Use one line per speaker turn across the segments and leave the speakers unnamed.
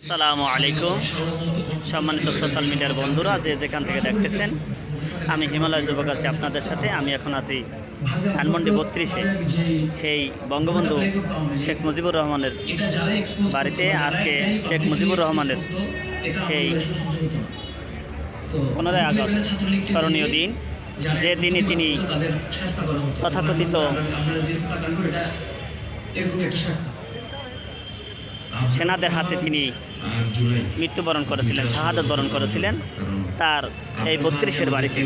আসসালামু আলাইকুম। সম্মানিত সোশ্যাল মিডিয়ার বন্ধুরা, যে যেখান থেকে দেখতেছেন, আমি হিমালয় যুবক আছি আপনাদের সাথে। আমি এখন আছি ধানমন্ডি বত্রিশে। সেই বঙ্গবন্ধু শেখ মুজিবুর রহমানের বাড়িতে। আজকে শেখ মুজিবুর রহমানের সেই পনেরোই আগস্ট স্মরণীয় দিন। যে দিনে তিনি তথাকথিত সেনাদের হাতে তিনি মৃত্যুবরণ করেছিলেন, শাহাদত বরণ করেছিলেন। তার এই বত্রিশের বাড়িতে।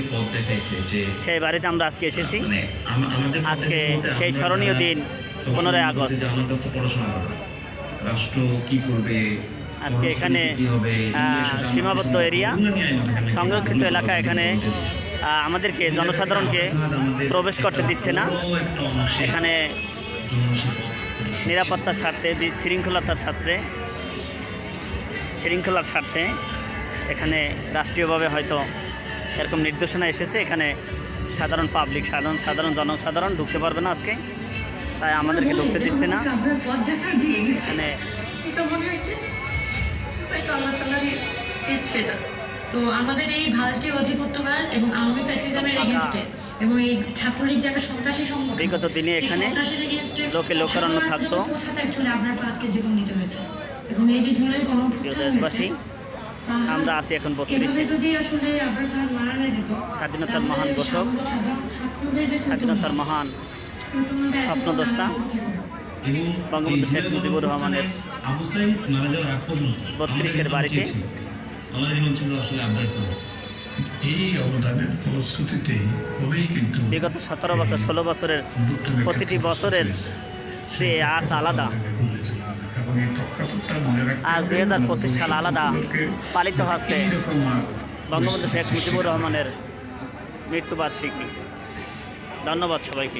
সেই বাড়িতে আমরা আজকে এসেছি। আজকে সেই স্মরণীয় দিন, পনেরোই আগস্ট। আজকে এখানে সীমাবদ্ধ এরিয়া, সংরক্ষিত এলাকা এখানে আমাদেরকে, জনসাধারণকে প্রবেশ করতে দিচ্ছে না। এখানে নিরাপত্তার স্বার্থে, বি- শৃঙ্খলতার স্বার্থে, শৃঙ্খলার স্বার্থে এখানে রাষ্ট্রীয়ভাবে হয়তো এরকম নির্দেশনা এসেছে। এখানে সাধারণ পাবলিক, সাধারণ সাধারণ জনসাধারণ ঢুকতে পারবে না আজকে। তাই আমাদেরকে ঢুকতে দিচ্ছে না। এখানে।
তো আমাদের এই ভারতীয় অধিপত্যবাদ এবং আওয়ামী ফ্যাসিজমের এগেনস্টে এবং এই ছাত্রলীগ যারা সন্ত্রাসী সংগঠন
বিগত দিনে এখানে লোকে লোকারণ্য থাকতো।
জীবন হয়েছে। এবং এই যে জুলাই
দেশবাসী আমরা আছি এখন বত্রিশে
যদি আসলে আবরার ফাহাদ মারা না যেত,
স্বাধীনতার মহান ঘোষক, স্বাধীনতার মহান
চেতনাটা এত
স্বপ্নদ্রষ্টা, বঙ্গবন্ধু শেখ মুজিবুর রহমানের বত্রিশের বাড়িতে
আমাদের ছিল আসলে
এই অবদানের ফলশ্রুতিতেই হবেই কিন্তু
বিগত সতেরো বছর ষোলো বছরের প্রতিটি বছরের সে আজ আলাদা। আজ দুই হাজার পঁচিশ সাল আলাদা পালিত হচ্ছে বঙ্গবন্ধু শেখ মুজিবুর রহমানের মৃত্যুবার্ষিকী। ধন্যবাদ সবাইকে।